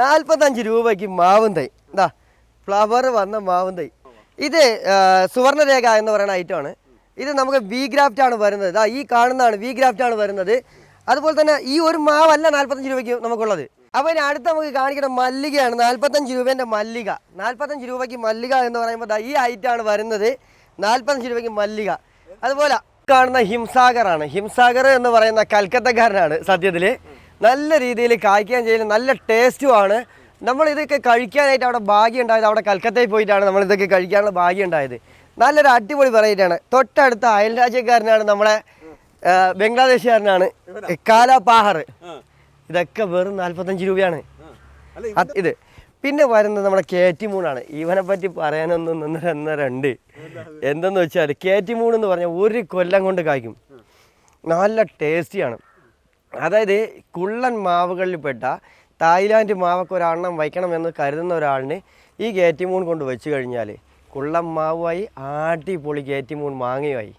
നാൽപ്പത്തഞ്ച് രൂപയ്ക്ക് മാവും തൈ. എന്താ ഫ്ലവർ വന്ന മാവും തൈ. ഇത് സുവർണരേഖ എന്ന് പറയുന്ന ഐറ്റമാണ് ഇത് നമുക്ക് വി ഗ്രാഫ്റ്റ് ആണ് വരുന്നത്. ഇതാ ഈ കാണുന്നതാണ് വി ഗ്രാഫ്റ്റ് ആണ് വരുന്നത്. അതുപോലെ തന്നെ ഈ ഒരു മാവല്ല നാൽപ്പത്തഞ്ച് രൂപയ്ക്ക് നമുക്കുള്ളത്. അപ്പോൾ ഇനി അടുത്ത് നമുക്ക് കാണിക്കുന്ന മല്ലികയാണ് നാൽപ്പത്തഞ്ച് രൂപേന്റെ മല്ലിക. നാൽപ്പത്തഞ്ച് രൂപയ്ക്ക് മല്ലിക എന്ന് പറയുമ്പോൾ ഈ ഐറ്റമാണ് വരുന്നത്. നാൽപ്പത്തഞ്ച് രൂപയ്ക്ക് മല്ലിക. അതുപോലെ കാണുന്ന ഹിംസാഗറാണ് ഹിംസാഗർ എന്ന് പറയുന്ന കൽക്കത്തക്കാരനാണ് സത്യത്തിൽ നല്ല രീതിയിൽ കായ്ക്കാൻ ചെയ്യുന്ന നല്ല ടേസ്റ്റുമാണ് നമ്മൾ ഇതൊക്കെ കഴിക്കാനായിട്ട് അവിടെ ഭാഗ്യം ഉണ്ടായത് അവിടെ കൽക്കത്തയിൽ പോയിട്ടാണ് നമ്മൾ ഇതൊക്കെ കഴിക്കാനുള്ള ഭാഗ്യം ഉണ്ടായത്. നല്ലൊരു അടിപൊളി വെറൈറ്റിയാണ് തൊട്ടടുത്ത അയൽരാജ്യക്കാരനാണ് നമ്മളെ ആ, ബംഗ്ലാദേശുകാരനാണ് കാലാപാഹർ. ഇതൊക്കെ വെറും നാൽപ്പത്തഞ്ച് രൂപയാണ്. ഇത്. പിന്നെ വരുന്നത് നമ്മുടെ കേറ്റി മൂണാണ് ഇവനെ പറ്റി പറയാനൊന്നും നിന്നരണ്ട് എന്തെന്ന് വെച്ചാൽ കേറ്റി മൂൺ എന്ന് പറഞ്ഞാൽ ഒരു കൊല്ലം കൊണ്ട് കായ്ക്കും. നല്ല ടേസ്റ്റിയാണ് അതായത് കുള്ളൻ മാവുകളിൽപ്പെട്ട തായ്ലാൻഡ് മാവൊക്കെ ഒരെണ്ണം വയ്ക്കണമെന്ന് കരുതുന്ന ഒരാളിന് ഈ ഗേറ്റിമൂൺ കൊണ്ട് വെച്ച് കഴിഞ്ഞാൽ കുള്ളൻ മാവുമായി ആട്ടിപ്പൊളി ഗേറ്റിമൂൺ മാങ്ങയുമായി.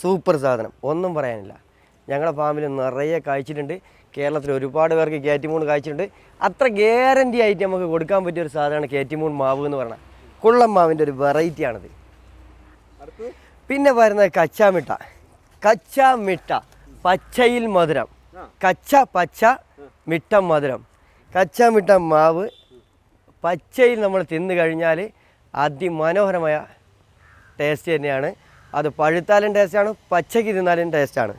സൂപ്പർ സാധനം. ഒന്നും പറയാനില്ല. ഞങ്ങളുടെ ഫാമിൽ നിറയെ കായ്ച്ചിട്ടുണ്ട്. കേരളത്തിൽ ഒരുപാട് പേർക്ക് കയറ്റിമൂൺ കായ്ച്ചിട്ടുണ്ട്. അത്ര ഗ്യാരണ്ടി ആയിട്ട് നമുക്ക് കൊടുക്കാൻ പറ്റിയ ഒരു സാധനമാണ് കയറ്റിമൂൺ മാവ് എന്ന് പറഞ്ഞാൽ കുള്ളം മാവിന്റെ ഒരു വെറൈറ്റിയാണിത് പിന്നെ വരുന്നത് കച്ചാമിട്ട. കച്ചാമിട്ട. പച്ചയിൽ മധുരം. കച്ച പച്ച മിട്ട മധുരം. കച്ച മിട്ടം മാവ്. പച്ചയിൽ നമ്മൾ തിന്നു കഴിഞ്ഞാൽ അതിമനോഹരമായ ടേസ്റ്റ് തന്നെയാണ്. അത് പഴുത്താലും ടേസ്റ്റാണ് പച്ചയ്ക്ക് തിന്നാലും ടേസ്റ്റാണ്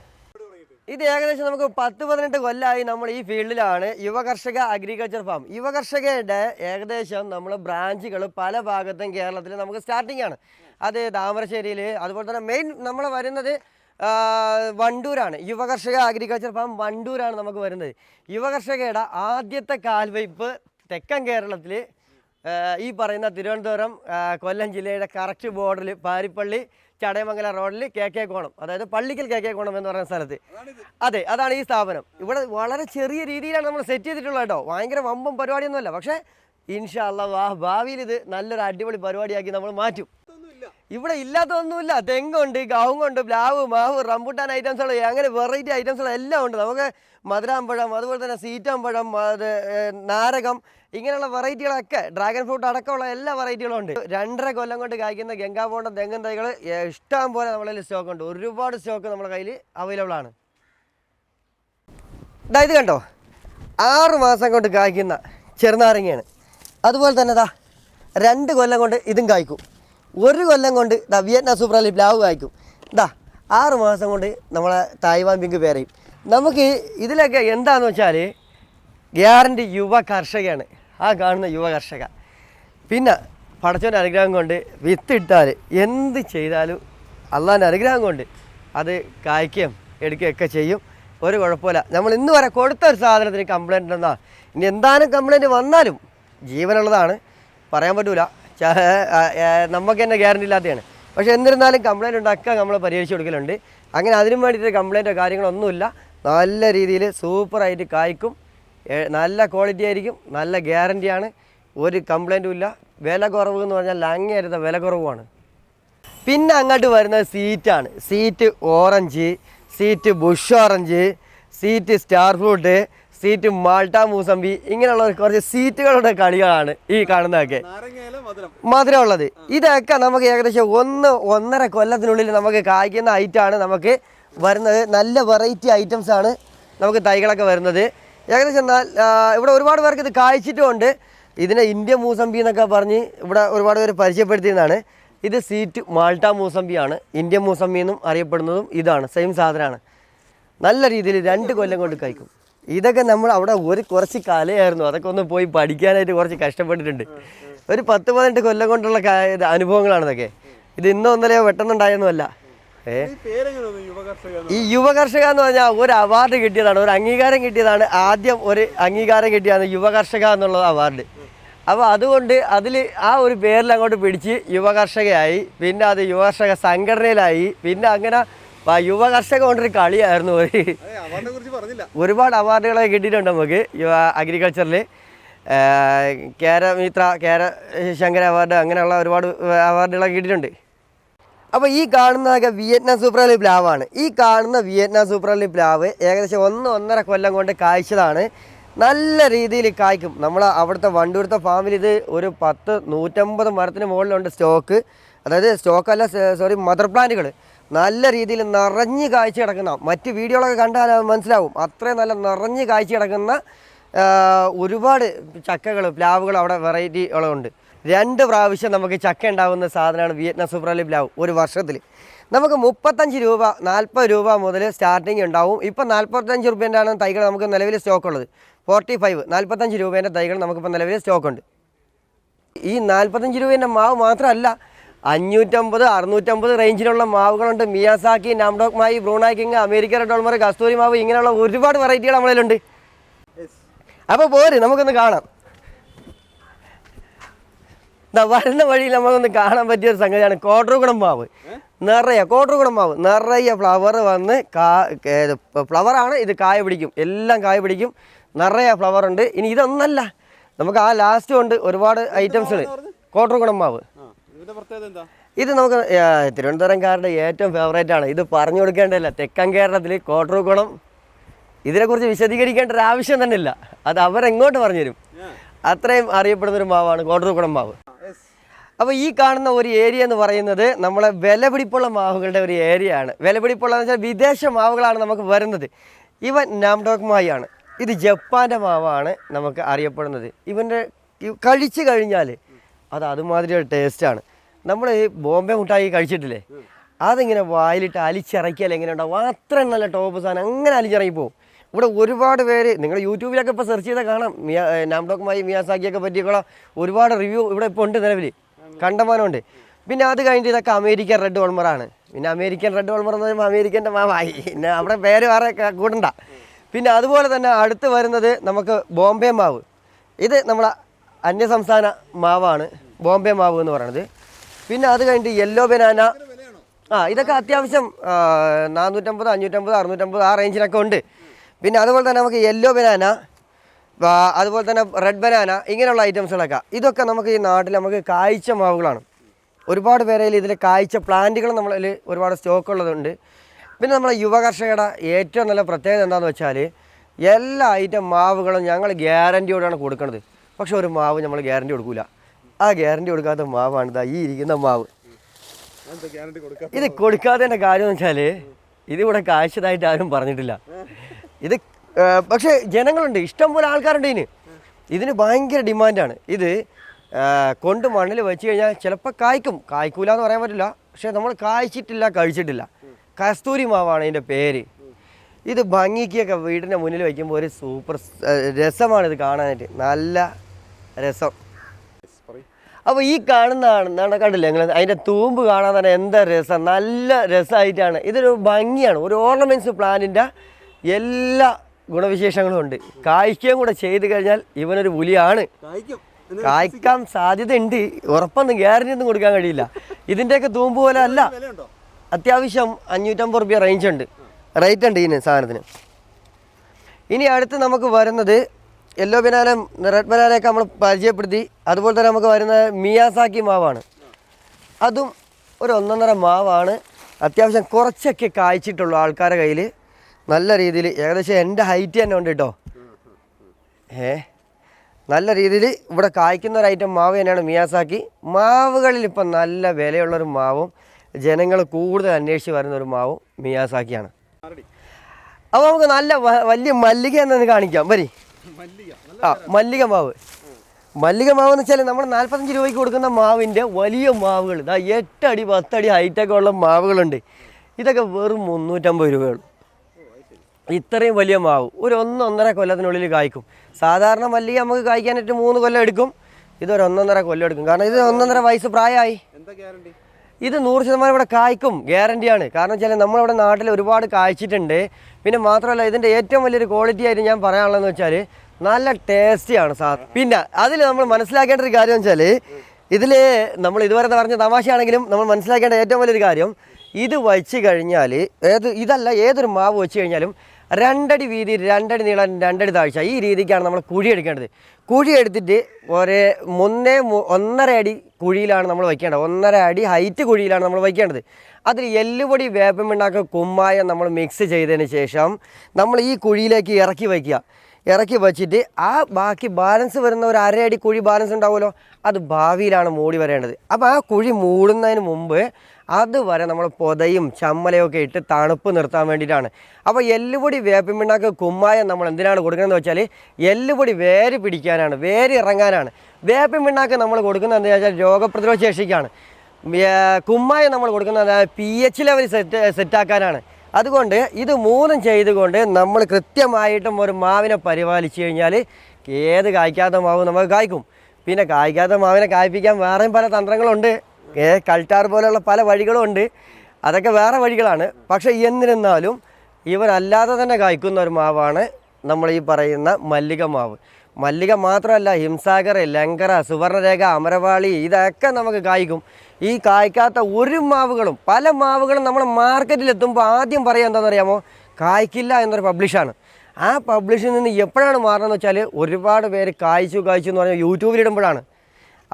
ഇത് ഏകദേശം നമുക്ക് പത്ത് പതിനെട്ട് കൊല്ലമായി നമ്മൾ ഈ ഫീൽഡിലാണ്. യുവകർഷക അഗ്രികൾച്ചർ ഫാം യുവകർഷകയുടെ ഏകദേശം നമ്മൾ ബ്രാഞ്ചുകൾ പല ഭാഗത്തും കേരളത്തിൽ നമുക്ക് സ്റ്റാർട്ടിംഗ് ആണ്. അത് താമരശ്ശേരിയിൽ അതുപോലെ തന്നെ മെയിൻ നമ്മൾ വരുന്നത് വണ്ടൂരാണ്. യുവകർഷക അഗ്രികൾച്ചർ ഫാം വണ്ടൂരാണ് നമുക്ക് വരുന്നത്. യുവകർഷകയുടെ ആദ്യത്തെ കാൽവയ്പ് തെക്കൻ കേരളത്തിൽ ഈ പറയുന്ന തിരുവനന്തപുരം കൊല്ലം ജില്ലയുടെ കറക്റ്റ് ബോർഡറിൽ പാരിപ്പള്ളി ചടയമംഗല റോഡിൽ കെ കെ കോണം. അതായത് പള്ളിക്കൽ കെ കെ കോണം എന്ന് പറയുന്ന സ്ഥലത്ത്. അതെ അതാണ് ഈ സ്ഥാപനം. ഇവിടെ വളരെ ചെറിയ രീതിയിലാണ് നമ്മൾ സെറ്റ് ചെയ്തിട്ടുള്ളത് കേട്ടോ. ഭയങ്കര വമ്പം പരിപാടിയൊന്നുമല്ല. പക്ഷേ ഇൻഷാല്ല അള്ളാഹ് ഭാവിയിൽ ഇത് നല്ലൊരു അടിപൊളി പരിപാടിയാക്കി നമ്മൾ മാറ്റും. ഇവിടെ ഇല്ലാത്തതൊന്നുമില്ല. തെങ്ങുണ്ട് ഗവുങ്ങുണ്ട് പ്ലാവ് മാവ് റംബുട്ടാൻ ഐറ്റംസുകൾ അങ്ങനെ വെറൈറ്റി ഐറ്റംസുകൾ എല്ലാം ഉണ്ട്. നമുക്ക് മധുരാമ്പഴം അതുപോലെ തന്നെ സീറ്റാമ്പഴം നാരകം ഇങ്ങനെയുള്ള വെറൈറ്റികളൊക്കെ ഡ്രാഗൺ ഫ്രൂട്ട് അടക്കമുള്ള എല്ലാ വെറൈറ്റികളും ഉണ്ട്. രണ്ടര കൊല്ലം കൊണ്ട് കായ്ക്കുന്ന ഗംഗാപോണ്ട തെങ്ങൻ തൈകൾ ഇഷ്ടം പോലെ നമ്മളെ സ്റ്റോക്ക് ഉണ്ട്. ഒരുപാട് സ്റ്റോക്ക് നമ്മുടെ കയ്യിൽ അവൈലബിൾ ആണ്. ദാ ഇത് കണ്ടോ? ആറ് മാസം കൊണ്ട് കായ്ക്കുന്ന ചെറുനാരങ്ങയാണ്. അതുപോലെ തന്നെ ദാ രണ്ട് കൊല്ലം കൊണ്ട് ഇതും കായ്ക്കും. ഒരു കൊല്ലം കൊണ്ട് ദാ വിയറ്റ്നാം സൂപ്പർ ലീഗ് പ്ലാവ് വായിക്കും. ദാ ആറ് മാസം കൊണ്ട് നമ്മളെ തായ്വാൻ പിങ്ക് പേരയും നമുക്ക് ഇതിലൊക്കെ എന്താന്ന് വെച്ചാൽ ഗ്യാരണ്ടി യുവ കർഷകയാണ്. ആ കാണുന്ന യുവ കർഷക. പിന്നെ പടച്ചവന്റെ അനുഗ്രഹം കൊണ്ട് വിത്തിട്ടാൽ എന്ത് ചെയ്താലും അള്ളാന്റെ അനുഗ്രഹം കൊണ്ട് അത് കായ്ക്കുകയും എടുക്കുകയൊക്കെ ചെയ്യും. ഒരു കുഴപ്പമില്ല. നമ്മൾ ഇന്ന് വരെ കൊടുത്ത ഒരു സാധനത്തിന് കംപ്ലൈന്റ് ഉണ്ടെന്നാ. ഇനി എന്താനും കംപ്ലൈന്റ് വന്നാലും ജീവനുള്ളതാണ്. പറയാൻ പറ്റൂല. നമുക്ക് തന്നെ ഗ്യാരണ്ടി ഇല്ലാത്തതാണ് പക്ഷേ എന്നിരുന്നാലും കംപ്ലൈന്റ് ഉണ്ടാക്കുക നമ്മൾ പരിഹരിച്ച് കൊടുക്കലുണ്ട്. അങ്ങനെ അതിനും വേണ്ടിയിട്ട് കംപ്ലൈന്റോ കാര്യങ്ങളൊന്നുമില്ല നല്ല രീതിയിൽ സൂപ്പറായിട്ട് കായ്ക്കും. നല്ല ക്വാളിറ്റി ആയിരിക്കും. നല്ല ഗ്യാരണ്ടിയാണ് ഒരു കംപ്ലൈന്റും ഇല്ല. വില കുറവ് എന്ന് പറഞ്ഞാൽ അങ്ങേരുന്ന വില കുറവാണ് പിന്നെ അങ്ങോട്ട് വരുന്നത് സീറ്റാണ് sweet orange sweet bush orange sweet star fruit sweet Malta mosambi ഇങ്ങനെയുള്ള കുറച്ച് സീറ്റുകളുടെ കളികളാണ് ഈ കാണുന്നതൊക്കെ. മധുരം. ഉള്ളത് ഇതൊക്കെ നമുക്ക് ഏകദേശം ഒന്ന് ഒന്നര കൊല്ലത്തിനുള്ളിൽ നമുക്ക് കായ്ക്കുന്ന ഐറ്റമാണ് നമുക്ക് വരുന്നത്. നല്ല വെറൈറ്റി ഐറ്റംസ് ആണ് നമുക്ക് തൈകളൊക്കെ വരുന്നത്. ഏകദേശം ഇവിടെ ഒരുപാട് പേർക്ക് ഇത് കായ്ച്ചിട്ടുമുണ്ട്. ഇതിനെ ഇന്ത്യ മൂസമ്പി എന്നൊക്കെ പറഞ്ഞ് ഇവിടെ ഒരുപാട് പേര് പരിചയപ്പെടുത്തിയതാണ്. ഇത് സീറ്റ് മാൾട്ട മൂസമ്പിയാണ്. ഇന്ത്യ മൂസമ്പി എന്നും അറിയപ്പെടുന്നതും ഇതാണ്. സെയിം സാധനമാണ്. നല്ല രീതിയിൽ രണ്ട് കൊല്ലം കൊണ്ട് കഴിക്കും. ഇതൊക്കെ നമ്മൾ അവിടെ ഒരു കുറച്ച് കലയായിരുന്നു. അതൊക്കെ ഒന്ന് പോയി പഠിക്കാനായിട്ട് കുറച്ച് കഷ്ടപ്പെട്ടിട്ടുണ്ട്. ഒരു പത്ത് പതിനെട്ട് കൊല്ലം കൊണ്ടുള്ള ക- ഇത് അനുഭവങ്ങളാണ് ഇതൊക്കെ. ഇത് ഇന്നോ ഒന്നലെയോ പെട്ടെന്നുണ്ടായൊന്നുമല്ല? ഈ യുവകർഷക എന്ന് പറഞ്ഞാൽ ഒരു അവാർഡ് കിട്ടിയതാണ്. ഒരു അംഗീകാരം കിട്ടിയതാണ്. ആദ്യം ഒരു അംഗീകാരം കിട്ടിയതാണ് യുവകർഷക എന്നുള്ള അവാർഡ് അപ്പോൾ അതുകൊണ്ട് അതിൽ ആ ഒരു പേരിൽ അങ്ങോട്ട് പിടിച്ച് യുവകർഷകയായി. പിന്നെ അത് യുവകർഷക സംഘടനയിലായി. പിന്നെ അങ്ങനെ പ- യുവകർഷക കൊണ്ടൊരു കളിയായിരുന്നു ഒരു. ഒരുപാട് അവാർഡുകളൊക്കെ കിട്ടിയിട്ടുണ്ട് നമുക്ക് യുവ അഗ്രികൾച്ചറിൽ കേരമിത്ര കേര ശങ്കര അവാർഡ് അങ്ങനെയുള്ള ഒരുപാട് അവാർഡുകളൊക്കെ കിട്ടിയിട്ടുണ്ട്. അപ്പോൾ ഈ കാണുന്നതൊക്കെ വിയറ്റ്നാം സൂപ്പർ പ്ലാവ് പ്ലാവാണ് ഈ കാണുന്ന വിയറ്റ്നാം സൂപ്പർ അലി പ്ലാവ് ഏകദേശം ഒന്ന് ഒന്നര കൊല്ലം കൊണ്ട് കായ്ച്ചതാണ്. നല്ല രീതിയിൽ കായ്ക്കും. നമ്മൾ അവിടുത്തെ വണ്ടൂരത്തെ ഫാമിൽ ഇത് ഒരു പത്ത് നൂറ്റമ്പത് മരത്തിന് മുകളിലുണ്ട് സ്റ്റോക്ക്. അതായത് സ്റ്റോക്കല്ല സോറി മദർ പ്ലാന്റുകൾ നല്ല രീതിയിൽ നിറഞ്ഞ് കാഴ്ച കിടക്കുന്ന മറ്റ് വീഡിയോകളൊക്കെ കണ്ടാൽ മനസ്സിലാവും. അത്രയും നല്ല നിറഞ്ഞ് കാഴ്ച കിടക്കുന്ന ഒരുപാട് ചക്കകൾ പ്ലാവുകൾ അവിടെ വെറൈറ്റി വെറൈറ്റികളുണ്ട് രണ്ട് പ്രാവശ്യം നമുക്ക് ചക്ക ഉണ്ടാകുന്ന സാധനമാണ് വിയറ്റ്നാം സൂപ്രാലി പ്ലാവ് ഒരു വർഷത്തിൽ. നമുക്ക് മുപ്പത്തഞ്ച് രൂപ നാൽപ്പത് രൂപ മുതൽ സ്റ്റാർട്ടിങ് ഉണ്ടാവും. ഇപ്പം നാൽപ്പത്തഞ്ച് റുപ്യേന്റെ ആണ് തൈകൾ നമുക്ക് നിലവിൽ സ്റ്റോക്ക് ഉള്ളത്. ഫോർട്ടി ഫൈവ് നാൽപ്പത്തഞ്ച് രൂപേന്റെ തൈകൾ നമുക്കിപ്പോൾ നിലവിൽ സ്റ്റോക്ക് ഉണ്ട്. ഈ നാൽപ്പത്തഞ്ച് രൂപേന്റെ മാവ് മാത്രമല്ല അഞ്ഞൂറ്റമ്പത് അറുന്നൂറ്റമ്പത് റേഞ്ചിലുള്ള മാവുകളുണ്ട്. മിയാസാക്കി നാംഡോക് മായി ബ്രൂണാക്കിങ് അമേരിക്ക റെഡ് ഓൾമർ കസ്തൂരി മാവ് ഇങ്ങനെയുള്ള ഒരുപാട് വെറൈറ്റികൾ നമ്മളിലുണ്ട്. അപ്പോൾ പോര് നമുക്കൊന്ന് കാണാം. ദാ വരുന്ന വഴിയിൽ നമുക്കൊന്ന് കാണാൻ പറ്റിയ ഒരു സംഗതിയാണ് കോട്ടറുകുടം മാവ്. നിറയെ കോട്ടറുകുടം മാവ്. നിറയെ ഫ്ലവർ വന്ന് കാ ഫ്ലവറാണ് ഇത് കായ പിടിക്കും. എല്ലാം കായ പിടിക്കും. നിറയെ ഫ്ലവർ ഉണ്ട്. ഇനി ഇതൊന്നല്ല. നമുക്ക് ആ ലാസ്റ്റ് ഉണ്ട് ഒരുപാട് ഐറ്റംസ് ഉണ്ട് കോട്ടറുകുടം മാവ് ആ ഇതിന്റെ പ്രത്യേകത എന്താ ഇത് നമുക്ക് തിരുവനന്തപുരംകാരുടെ ഏറ്റവും ഫേവറേറ്റ് ആണ്. ഇത് പറഞ്ഞു കൊടുക്കേണ്ടതല്ല. തെക്കൻ കേരളത്തിൽ കോട്ടറുകുളം ഇതിനെക്കുറിച്ച് വിശദീകരിക്കേണ്ട ഒരു ആവശ്യം തന്നെ ഇല്ല. അത് അവരെങ്ങോട്ട് പറഞ്ഞു തരും അത്രയും അറിയപ്പെടുന്ന ഒരു മാവാണ് കോട്ടറുകുളം മാവ്. അപ്പോൾ ഈ കാണുന്ന ഒരു ഏരിയ എന്ന് പറയുന്നത് നമ്മളെ വിലപിടിപ്പുള്ള മാവുകളുടെ ഒരു ഏരിയ ആണ്. വിലപിടിപ്പുള്ള എന്ന് വെച്ചാൽ വിദേശ മാവുകളാണ് നമുക്ക് വരുന്നത്. ഇവൻ നാംഡോക് മായാണ് ഇത് ജപ്പാന്റെ മാവാണ് നമുക്ക് അറിയപ്പെടുന്നത്. ഇവന്റെ കഴിച്ചു കഴിഞ്ഞാൽ അത് അതുമാതിരി ഒരു ടേസ്റ്റാണ് നമ്മൾ ബോംബെ മുട്ടായി കഴിച്ചിട്ടില്ലേ? അതിങ്ങനെ വായിലിട്ട് അലിച്ചിറക്കിയാൽ എങ്ങനെ ഉണ്ടാവും അത്രയും നല്ല ടോപ്പ് സാധനം. അങ്ങനെ അലിച്ചിറങ്ങി പോകും ഇവിടെ ഒരുപാട് പേര് നിങ്ങൾ യൂട്യൂബിലൊക്കെ ഇപ്പോൾ സെർച്ച് ചെയ്താൽ കാണാം. മിയാ നാംഡോക്കുമായി മിയാസാക്കിയൊക്കെ പറ്റിയുള്ള ഒരുപാട് റിവ്യൂ ഇവിടെ ഇപ്പോൾ ഉണ്ട് നിലവിൽ. കണ്ടമാനമുണ്ട് പിന്നെ അത് കഴിഞ്ഞിട്ട് ഇതൊക്കെ അമേരിക്കൻ റെഡ് ഓൾമറാണ് പിന്നെ അമേരിക്കൻ റെഡ് ഓൾമർ എന്ന് പറയുമ്പോൾ അമേരിക്കന്റെ മാവായി. പിന്നെ അവിടെ പേര് വേറെ കൂടണ്ട. പിന്നെ അതുപോലെ തന്നെ അടുത്ത് വരുന്നത് നമുക്ക് ബോംബെ മാവ്. ഇത് നമ്മളെ അന്യസംസ്ഥാന മാവാണ്. ബോംബെ മാവ് എന്ന് പറയുന്നത്. പിന്നെ അത് കഴിഞ്ഞിട്ട് യെല്ലോ ബനാന ആ ഇതൊക്കെ അത്യാവശ്യം നാനൂറ്റമ്പത് അഞ്ഞൂറ്റമ്പത് അറുന്നൂറ്റമ്പത് ആ റേഞ്ചിലൊക്കെ ഉണ്ട്. പിന്നെ അതുപോലെ തന്നെ നമുക്ക് യെല്ലോ ബനാന അതുപോലെ തന്നെ റെഡ് ബനാന ഇങ്ങനെയുള്ള ഐറ്റംസുകളൊക്കെ ഇതൊക്കെ നമുക്ക് ഈ നാട്ടിൽ നമുക്ക് കാഴ്ച മാവുകളാണ്. ഒരുപാട് പേരയിൽ ഇതിൽ കാഴ്ച പ്ലാന്റുകൾ നമ്മളിൽ ഒരുപാട് സ്റ്റോക്ക് ഉള്ളതുണ്ട് പിന്നെ നമ്മളെ യുവകർഷകരുടെ ഏറ്റവും നല്ല പ്രത്യേകത എന്താണെന്ന് വെച്ചാൽ എല്ലാ ഐറ്റം മാവുകളും ഞങ്ങൾ ഗ്യാരന്റിയോടാണ് കൊടുക്കുന്നത് പക്ഷെ ഒരു മാവ് നമ്മൾ ഗ്യാരന്റി കൊടുക്കില്ല ആ ഗ്യാരണ്ടി കൊടുക്കാത്ത മാവാണ് ഇതാ ഈ ഇരിക്കുന്ന മാവ്. ഇത് കൊടുക്കാത്തതിന്റെ കാര്യം എന്ന് വെച്ചാൽ ഇതിവിടെ കാശതായിട്ട് ആരും പറഞ്ഞിട്ടില്ല. ഇത് പക്ഷെ ജനങ്ങളുണ്ട് ഇഷ്ടംപോലെ ആൾക്കാരുണ്ട് ഇതിന്. ഇതിന് ഭയങ്കര ഡിമാൻഡാണ്. ഇത് കൊണ്ട് മണ്ണിൽ വെച്ച് കഴിഞ്ഞാൽ ചിലപ്പോൾ കായ്ക്കും. കായ്ക്കൂല എന്ന് പറയാൻ പറ്റില്ല. പക്ഷേ നമ്മൾ കായ്ച്ചിട്ടില്ല കഴിച്ചിട്ടില്ല. കസ്തൂരി മാവാണ് ഇതിന്റെ പേര്. ഇത് ഭംഗിക്കൊക്കെ വീടിന്റെ മുന്നിൽ വയ്ക്കുമ്പോൾ ഒരു സൂപ്പർ രസമാണ് ഇത് കാണാനായിട്ട്. നല്ല രസം. അപ്പോൾ ഈ കാണുന്നതാണ് എന്താണ് കണ്ടില്ലേ? നിങ്ങൾ അതിന്റെ തൂമ്പ് കാണാൻ തന്നെ എന്താ രസം? നല്ല രസമായിട്ടാണ് ഇതൊരു ഭംഗിയാണ്. ഒരു ഓർണമെന്റ്സ് പ്ലാന്റിന്റെ എല്ലാ ഗുണവിശേഷങ്ങളും ഉണ്ട്. കായ്ക്കുകയും കൂടെ ചെയ്ത് കഴിഞ്ഞാൽ ഇവനൊരു പുലിയാണ്. കായ്ക്കും. കായ്ക്കാൻ സാധ്യത ഉണ്ട് ഉറപ്പൊന്നും ഗ്യാരണ്ടി ഒന്നും കൊടുക്കാൻ കഴിയില്ല. ഇതിന്റെയൊക്കെ തൂമ്പ് പോലെ അല്ല. അത്യാവശ്യം അഞ്ഞൂറ്റമ്പത് റുപ്യ റേഞ്ച് ഉണ്ട്. റേറ്റ് ഉണ്ട് ഇതിന് സാധനത്തിന്. ഇനി അടുത്ത് നമുക്ക് വരുന്നത് യെല്ലോ ബനാനം റെഡ് ബനാനയൊക്കെ നമ്മൾ പരിചയപ്പെടുത്തി. അതുപോലെ തന്നെ നമുക്ക് വരുന്നത് മിയാസാക്കി മാവാണ്. അതും ഒരു ഒന്നൊന്നര മാവാണ്. അത്യാവശ്യം കുറച്ചൊക്കെ കായ്ച്ചിട്ടുള്ളൂ ആൾക്കാരെ കയ്യിൽ നല്ല രീതിയിൽ ഏകദേശം എന്റെ ഹൈറ്റ് തന്നെ ഉണ്ട് കേട്ടോ. ഏ? നല്ല രീതിയിൽ ഇവിടെ കായ്ക്കുന്ന ഒരു ഐറ്റം മാവ് തന്നെയാണ് മിയാസാക്കി. മാവുകളിൽ ഇപ്പം നല്ല വിലയുള്ളൊരു മാവും ജനങ്ങൾ കൂടുതൽ അന്വേഷിച്ച് വരുന്ന ഒരു മാവും മിയാസാക്കിയാണ്. അപ്പോൾ നമുക്ക് നല്ല വലിയ മല്ലിക എന്നൊന്ന് കാണിക്കാം. വരി. ആ മല്ലിക മാവ്. മല്ലിക മാവ് എന്ന് വെച്ചാൽ നമ്മൾ നാൽപ്പത്തഞ്ച് രൂപയ്ക്ക് കൊടുക്കുന്ന മാവിന്റെ വലിയ മാവുകൾ. ഇതാ എട്ടടി പത്തടി ഹൈറ്റൊക്കെ ഉള്ള മാവുകളുണ്ട്. ഇതൊക്കെ വെറും മുന്നൂറ്റമ്പത് രൂപയുള്ളൂ. ഇത്രയും വലിയ മാവ്. ഒരു ഒന്ന് ഒന്നര കൊല്ലത്തിനുള്ളിൽ കായ്ക്കും. സാധാരണ മല്ലിക നമുക്ക് കായ്ക്കാനായിട്ട് മൂന്ന് കൊല്ലം എടുക്കും. ഇതൊരു ഒന്നൊന്നര കൊല്ലം എടുക്കും. കാരണം ഇത് ഒന്നൊന്നര വയസ്സ് പ്രായമായി. എന്താ ഗ്യാരണ്ടി? ഇത് നൂറ് ശതമാനം ഇവിടെ കായ്ക്കും ഗ്യാരണ്ടിയാണ് കാരണം വെച്ചാൽ നമ്മളിവിടെ നാട്ടിൽ ഒരുപാട് കായ്ച്ചിട്ടുണ്ട്. പിന്നെ മാത്രമല്ല ഇതിന്റെ ഏറ്റവും വലിയൊരു ക്വാളിറ്റി ആയിട്ട് ഞാൻ പറയാനുള്ളതെന്ന് വെച്ചാൽ നല്ല ടേസ്റ്റിയാണ് സാർ പിന്നെ അതിൽ നമ്മൾ മനസ്സിലാക്കേണ്ട ഒരു കാര്യം വെച്ചാൽ ഇതിൽ നമ്മൾ ഇതുവരെ പറഞ്ഞ തമാശയാണെങ്കിലും നമ്മൾ മനസ്സിലാക്കേണ്ട ഏറ്റവും വലിയൊരു കാര്യം ഇത് വച്ച് കഴിഞ്ഞാൽ ഏത് ഇതല്ല ഏതൊരു മാവ് വെച്ച് കഴിഞ്ഞാലും രണ്ടടി വീതി രണ്ടടി നീളം രണ്ടടി താഴ്ച. ഈ രീതിക്കാണ് നമ്മൾ കുഴി എടുക്കേണ്ടത്. കുഴി എടുത്തിട്ട് ഒരേ മുന്നേ ഒന്നര അടി കുഴിയിലാണ് നമ്മൾ വയ്ക്കേണ്ടത്. ഒന്നര അടി ഹൈറ്റ് കുഴിയിലാണ് നമ്മൾ വയ്ക്കേണ്ടത്. അതിൽ എല്ലുപൊടി വേപ്പമുണ്ടാക്കുക കുമ്മായം നമ്മൾ മിക്സ് ചെയ്തതിന് ശേഷം നമ്മൾ ഈ കുഴിയിലേക്ക് ഇറക്കി വയ്ക്കുക. ഇറക്കി വച്ചിട്ട് ആ ബാക്കി ബാലൻസ് വരുന്ന ഒരു അരയടി കുഴി ബാലൻസ് ഉണ്ടാവുമല്ലോ? അത് ഭാവിയിലാണ് മൂടി വരേണ്ടത്. അപ്പോൾ ആ കുഴി മൂടുന്നതിന് മുമ്പ് അതുവരെ നമ്മൾ പൊതയും ചമ്മലയും ഒക്കെ ഇട്ട് തണുപ്പ് നിർത്താൻ വേണ്ടിയിട്ടാണ്. അപ്പോൾ എല്ലുപൊടി വേപ്പിമിണ്ണാക്ക് കുമ്മായം നമ്മൾ എന്തിനാണ് കൊടുക്കുന്നതെന്ന് വെച്ചാൽ എല്ലുപൊടി വേര് പിടിക്കാനാണ് വേര് ഇറങ്ങാനാണ്. വേപ്പിമിണ്ണാക്ക് നമ്മൾ കൊടുക്കുന്നത് എന്താ വെച്ചാൽ രോഗപ്രതിരോധ ശേഷിക്കാണ്. കുമ്മായം നമ്മൾ കൊടുക്കുന്നത് പി എച്ച് ലെവൽ സെറ്റ് സെറ്റാക്കാനാണ് അതുകൊണ്ട് ഇത് മൂന്നും ചെയ്തുകൊണ്ട് നമ്മൾ കൃത്യമായിട്ടും ഒരു മാവിനെ പരിപാലിച്ചു കഴിഞ്ഞാൽ ഏത് കായ്ക്കാത്ത മാവ് നമുക്ക് കായ്ക്കും. പിന്നെ കായ്ക്കാത്ത മാവിനെ കായ്പ്പിക്കാൻ വേറെയും പല തന്ത്രങ്ങളുണ്ട്. കൾട്ടാർ പോലെയുള്ള പല വഴികളും ഉണ്ട്. അതൊക്കെ വേറെ വഴികളാണ്. പക്ഷേ എന്നിരുന്നാലും ഇവരല്ലാതെ തന്നെ കായ്ക്കുന്ന ഒരു മാവാണ് നമ്മൾ ഈ പറയുന്ന മല്ലിക മാവ്. മല്ലിക മാത്രമല്ല ഹിംസാഗർ ലങ്കര സുവർണരേഖ അമരവാളി ഇതൊക്കെ നമുക്ക് കായ്ക്കും. ഈ കായ്ക്കാത്ത ഒരു മാവുകളും പല മാവുകളും നമ്മൾ മാർക്കറ്റിൽ എത്തുമ്പോൾ ആദ്യം പറയുക എന്താണെന്നറിയാമോ? കായ്ക്കില്ല എന്നൊരു പബ്ലിഷാണ് ആ പബ്ലിഷിൽ നിന്ന് എപ്പോഴാണ് മാറുന്നത് വെച്ചാൽ ഒരുപാട് പേര് കായ്ച്ചു കായ്ച്ചു എന്ന് പറഞ്ഞാൽ യൂട്യൂബിലിടുമ്പോഴാണ്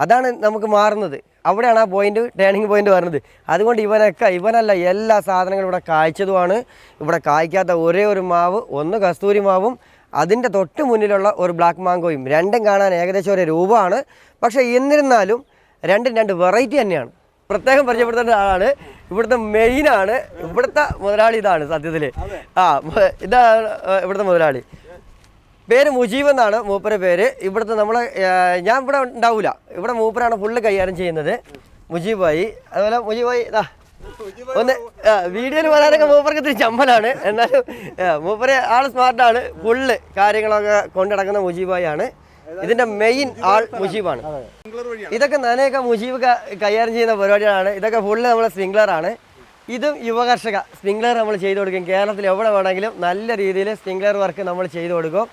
അതാണ് നമുക്ക് മാറുന്നത്. അവിടെയാണ് ആ പോയിന്റ് ടേണിംഗ് പോയിന്റ് വരുന്നത്. അതുകൊണ്ട് ഇവനൊക്കെ ഇവനല്ല എല്ലാ സാധനങ്ങളും ഇവിടെ കായ്ച്ചതുമാണ്. ഇവിടെ കായ്ക്കാത്ത ഒരേ ഒരു മാവ് ഒന്ന് കസ്തൂരി മാവും അതിന്റെ തൊട്ട് മുന്നിലുള്ള ഒരു ബ്ലാക്ക് മാങ്കോയും രണ്ടും കാണാൻ ഏകദേശം ഒരു രൂപമാണ്. പക്ഷേ എന്നിരുന്നാലും രണ്ടും രണ്ട് വെറൈറ്റി തന്നെയാണ്. പ്രത്യേകം പരിചയപ്പെടുത്തേണ്ട ആളാണ്. ഇവിടുത്തെ മെയിനാണ് ഇവിടുത്തെ മുതലാളി ഇതാണ് സത്യത്തിൽ ആ ഇതാണ് ഇവിടുത്തെ മുതലാളി. പേര് മുജീബ് എന്നാണ് മൂപ്പരെ പേര്. ഇവിടുത്തെ നമ്മളെ ഞാൻ ഇവിടെ ഉണ്ടാവില്ല ഇവിടെ മൂപ്പരാണ് ഫുള്ള് കൈകാര്യം ചെയ്യുന്നത്. മുജീബായി അതുപോലെ മുജീബായി ഇതാ ഒന്ന് വീഡിയോയിൽ വരാനൊക്കെ മൂപ്പർക്ക് ഇത്തിരി ചമ്മലാണ്. എന്നാലും മൂപ്പര് ആൾ സ്മാർട്ടാണ് ഫുള്ള് കാര്യങ്ങളൊക്കെ കൊണ്ടിടക്കുന്ന മുജീബായി ആണ്. ഇതിന്റെ മെയിൻ ആൾ മുജീബാണ് ഇതൊക്കെ നനയൊക്കെ മുജീബ് കൈകാര്യം ചെയ്യുന്ന പരിപാടികളാണ്. ഇതൊക്കെ ഫുള്ള് നമ്മളെ സ്പ്രിംഗ്ലറാണ് ഇതും യുവകർഷക സ്പ്രിംഗ്ലർ നമ്മൾ ചെയ്തു കൊടുക്കും. കേരളത്തിൽ എവിടെ വേണമെങ്കിലും നല്ല രീതിയിൽ സ്പ്രിംഗ്ലർ വർക്ക് നമ്മൾ ചെയ്തു കൊടുക്കും.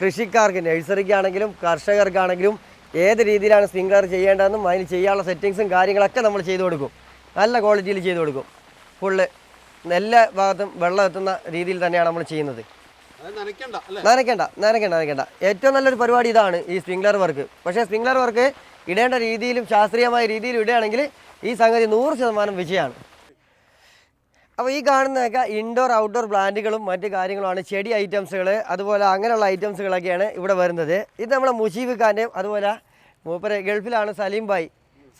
കൃഷിക്കാർക്ക് നഴ്സറിക്കാണെങ്കിലും കർഷകർക്കാണെങ്കിലും ഏത് രീതിയിലാണ് സ്പ്രിംഗ്ലർ ചെയ്യേണ്ടതെന്നും അതിന് ചെയ്യാനുള്ള സെറ്റിങ്സും കാര്യങ്ങളൊക്കെ നമ്മൾ ചെയ്തു കൊടുക്കും. നല്ല ക്വാളിറ്റിയിൽ ചെയ്തു കൊടുക്കും. ഫുള്ള് എല്ലാ ഭാഗത്തും വെള്ളം എത്തുന്ന രീതിയിൽ തന്നെയാണ് നമ്മൾ ചെയ്യുന്നത്. നനയ്ക്കേണ്ട നനയ്ക്കേണ്ട അല്ലേ? നനയ്ക്കണ്ട നനയ്ക്കണ്ട നനയ്ക്കണ്ട. ഏറ്റവും നല്ലൊരു പരിപാടി ഇതാണ് ഈ സ്പ്രിംഗ്ലർ വർക്ക്. പക്ഷേ സ്പ്രിംഗ്ലർ വർക്ക് ഇടേണ്ട രീതിയിലും ശാസ്ത്രീയമായ രീതിയിലും ഇടുകയാണെങ്കിൽ ഈ സംഗതി നൂറ് ശതമാനം വിജയമാണ്. അപ്പോൾ ഈ കാണുന്നതൊക്കെ ഇൻഡോർ ഔട്ട്ഡോർ പ്ലാന്റുകളും മറ്റു കാര്യങ്ങളുമാണ്. ചെടി ഐറ്റംസുകൾ അതുപോലെ അങ്ങനെയുള്ള ഐറ്റംസുകളൊക്കെയാണ് ഇവിടെ വരുന്നത്. ഇത് നമ്മളെ മുജീബ് ഖാന്റെയും അതുപോലെ മൂപ്പര് ഗൾഫിലാണ് സലീം ഭായ്.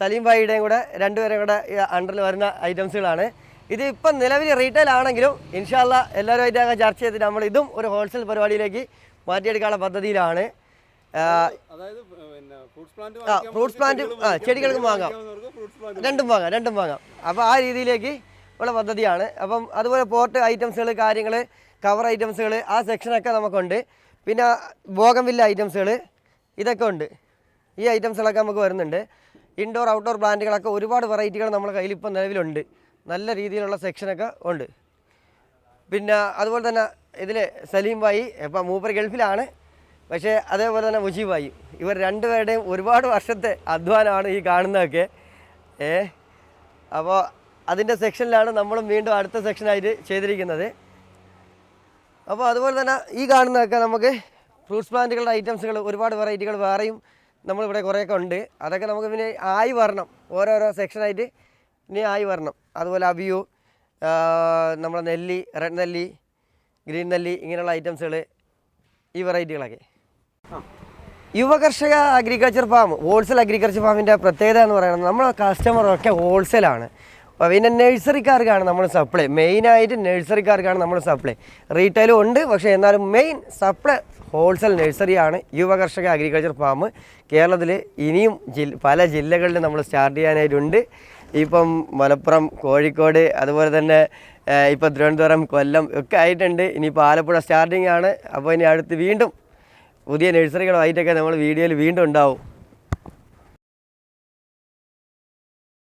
സലീം ഭായിയുടെയും കൂടെ രണ്ടുപേരും കൂടെ അണ്ടറിൽ വരുന്ന ഐറ്റംസുകളാണ് ഇത് ഇപ്പം നിലവിൽ റീറ്റെയിൽ ആണെങ്കിലും ഇൻഷാല്ല എല്ലാവരുമായിട്ടൊക്കെ ചർച്ച ചെയ്തിട്ട് നമ്മൾ ഇതും ഒരു ഹോൾസെയിൽ പരിപാടിയിലേക്ക് മാറ്റിയെടുക്കാനുള്ള പദ്ധതിയിലാണ്. ഫ്രൂട്ട്സ് പ്ലാന്റ് ആ ഫ്രൂട്ട്സ് പ്ലാന്റും ആ ചെടികൾക്കും വാങ്ങാം. രണ്ടും വാങ്ങാം രണ്ടും വാങ്ങാം. അപ്പോൾ ആ രീതിയിലേക്ക് ഉള്ള പദ്ധതിയാണ്. അപ്പം അതുപോലെ പോർട്ട് ഐറ്റംസുകൾ കാര്യങ്ങൾ കവർ ഐറ്റംസുകൾ ആ സെക്ഷനൊക്കെ നമുക്കുണ്ട്. പിന്നെ ഭോഗംവില്ല ഐറ്റംസുകൾ ഇതൊക്കെ ഉണ്ട്. ഈ ഐറ്റംസുകളൊക്കെ നമുക്ക് വരുന്നുണ്ട്. ഇൻഡോർ ഔട്ട്ഡോർ പ്ലാന്റുകളൊക്കെ ഒരുപാട് വെറൈറ്റികൾ നമ്മുടെ കയ്യിൽ ഇപ്പോൾ നിലവിലുണ്ട്. നല്ല രീതിയിലുള്ള സെക്ഷനൊക്കെ ഉണ്ട്. പിന്നെ അതുപോലെ തന്നെ ഇതിൽ സലീം ഭായി ഇപ്പം മൂപ്പർ ഗൾഫിലാണ്. പക്ഷേ അതേപോലെ തന്നെ മുജീബ് ഭായി ഇവർ രണ്ടുപേരുടെയും ഒരുപാട് വർഷത്തെ അധ്വാനമാണ് ഈ കാണുന്നതൊക്കെ. ഏ? അപ്പോൾ അതിന്റെ സെക്ഷനിലാണ് നമ്മളും വീണ്ടും അടുത്ത സെക്ഷനായിട്ട് ചെയ്തിരിക്കുന്നത്. അപ്പോൾ അതുപോലെ തന്നെ ഈ കാണുന്നതൊക്കെ നമുക്ക് ഫ്രൂട്ട്സ് പ്ലാന്റുകളുടെ ഐറ്റംസുകൾ ഒരുപാട് വെറൈറ്റികൾ വേറെയും നമ്മളിവിടെ കുറേയൊക്കെ ഉണ്ട്. അതൊക്കെ നമുക്ക് പിന്നെ ആയി വരണം. ഓരോരോ സെക്ഷനായിട്ട് ഇനി ആയി വരണം. അതുപോലെ അവിയു നമ്മുടെ നെല്ലി റെഡ് നെല്ലി ഗ്രീൻ നെല്ലി ഇങ്ങനെയുള്ള ഐറ്റംസുകൾ ഈ വെറൈറ്റികളൊക്കെ. Yuvakarshaka agriculture farm wholesale agriculture ഫാമിന്റെ പ്രത്യേകത എന്ന് പറയുന്നത് നമ്മളെ കസ്റ്റമറൊക്കെ ഹോൾസെയിലാണ്. അപ്പോൾ പിന്നെ നഴ്സറിക്കാർക്കാണ് നമ്മൾ സപ്ലൈ മെയിനായിട്ട് നഴ്സറിക്കാർക്കാണ് നമ്മൾ സപ്ലൈ റീറ്റെയിലും ഉണ്ട് പക്ഷേ എന്നാലും മെയിൻ സപ്ലൈ ഹോൾസെയിൽ നഴ്സറിയാണ് യുവകർഷക അഗ്രികൾച്ചർ ഫാം കേരളത്തിൽ ഇനിയും പല ജില്ലകളിലും നമ്മൾ സ്റ്റാർട്ട് ചെയ്യാനായിട്ടുണ്ട്. ഇപ്പം മലപ്പുറം കോഴിക്കോട് അതുപോലെ തന്നെ ഇപ്പം തിരുവനന്തപുരം കൊല്ലം ഒക്കെ ആയിട്ടുണ്ട്. ഇനിയിപ്പോൾ ആലപ്പുഴ സ്റ്റാർട്ടിംഗ് ആണ്. അപ്പോൾ ഇനി അടുത്ത് വീണ്ടും പുതിയ നഴ്സറികളുമായിട്ടൊക്കെ നമ്മൾ വീഡിയോയിൽ വീണ്ടും ഉണ്ടാവും.